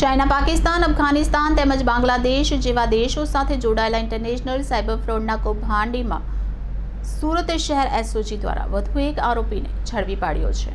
China, Pakistan, Afghanistan તેમજ બાંગ્લાદેશ જેવા દેશો સાથે જોડાયેલા ઇન્ટરનેશનલ સાયબર ફ્રોડના કૌભાંડીમાં સુરત શહેર એસઓજી દ્વારા વધુ એક આરોપીને ઝડપી પાડ્યો છે.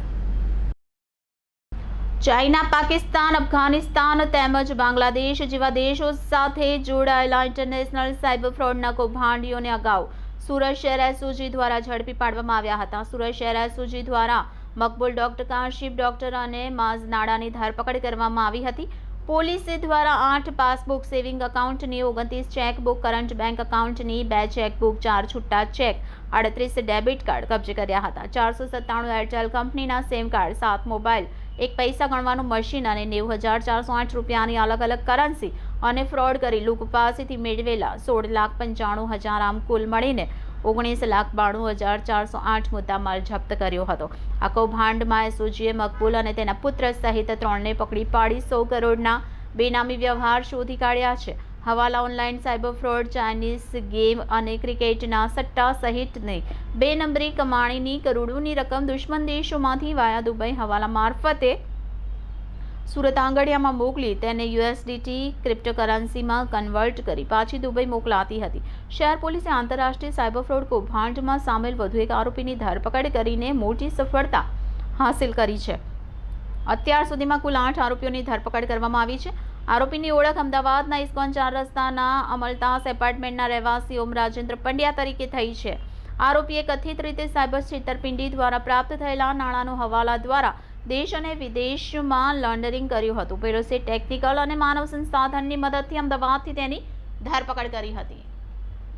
ચાઇના, પાકિસ્તાન, અફઘાનિસ્તાન તેમજ બાંગ્લાદેશ જેવા દેશો સાથે જોડાયેલા ઇન્ટરનેશનલ સાયબર ફ્રોડના કૌભાંડીઓને અગાઉ સુરત શહેર એસઓજી દ્વારા ઝડપી પાડવામાં આવ્યા હતા. સુરત શહેર એસઓજી દ્વારા મકબૂલ ડોક્ટર કાશીફ ડોક્ટર અને માઝ નાડાની ધરપકડ કરવામાં આવી હતી. પોલીસે દ્વારા આઠ પાસબુક સેવિંગ એકાઉન્ટની ઓગણત્રીસ ચેકબુક, કરંટ બેંક એકાઉન્ટની બે ચેકબુક, ચાર છૂટા ચેક, આડત્રીસ ડેબિટ કાર્ડ કબજે કર્યા હતા. ચારસો સત્તાણું એરટેલ કંપનીના સેમ કાર્ડ, સાત મોબાઈલ, એક પૈસા ગણવાનું મશીન અને નેવું હજાર ચારસો આઠ રૂપિયાની અલગ અલગ કરન્સી અને ફ્રોડ કરી લોકો પાસેથી મેળવેલા સોળ લાખ પંચાણું હજાર આમ કુલ મળીને ઓગણીસ લાખ બાણું હજાર ચારસો આઠ મુદ્દામાલ જપ્ત કર્યો હતો. આ કૌભાંડમાં એસઓજીએ મકબૂલ અને તેના પુત્ર સહિત ત્રણને પકડી પાડી સો કરોડના બેનામી વ્યવહાર શોધી કાઢ્યા છે. હવાલા online cyber fraud, Chinese game અને ક્રિકેટના સટ્ટા સહિતની બે નંબરી કમાણીની કરોડોની રકમ દુશ્મન દેશોમાંથી વાયા દુબઈ હવાલા મારફતે સુરત આંગડિયામાં મોકલી તેને યુએસડીટી ક્રિપ્ટોકરન્સીમાં કન્વર્ટ કરી પાછી દુબઈ મોકલાતી હતી. શહેર પોલીસે આંતરરાષ્ટ્રીય સાયબર ફ્રોડ કૌભાંડમાં સામેલ વધુ એક આરોપીની ધરપકડ કરીને મોટી સફળતા હાંસિલ કરી છે. અત્યાર સુધીમાં કુલ આઠ આરોપીઓની ધરપકડ કરવામાં આવી છે. આરોપીની ઓળખ અમદાવાદના ઇસ્કોન ચાર રસ્તાના અમલતાસ એપાર્ટમેન્ટના રહેવાસી ઓમ રાજેન્દ્ર પંડ્યા તરીકે થઈ છે. આરોપીએ કથિત રીતે સાયબર છેતરપિંડી દ્વારા પ્રાપ્ત થયેલા નાણાંનો હવાલા દ્વારા દેશ અને વિદેશમાં લોન્ડરિંગ કર્યું હતું. પેરોસે ટેકનિકલ અને માનવ સંસાધનની મદદથી અમદાવાદથી તેની ધરપકડ કરી હતી.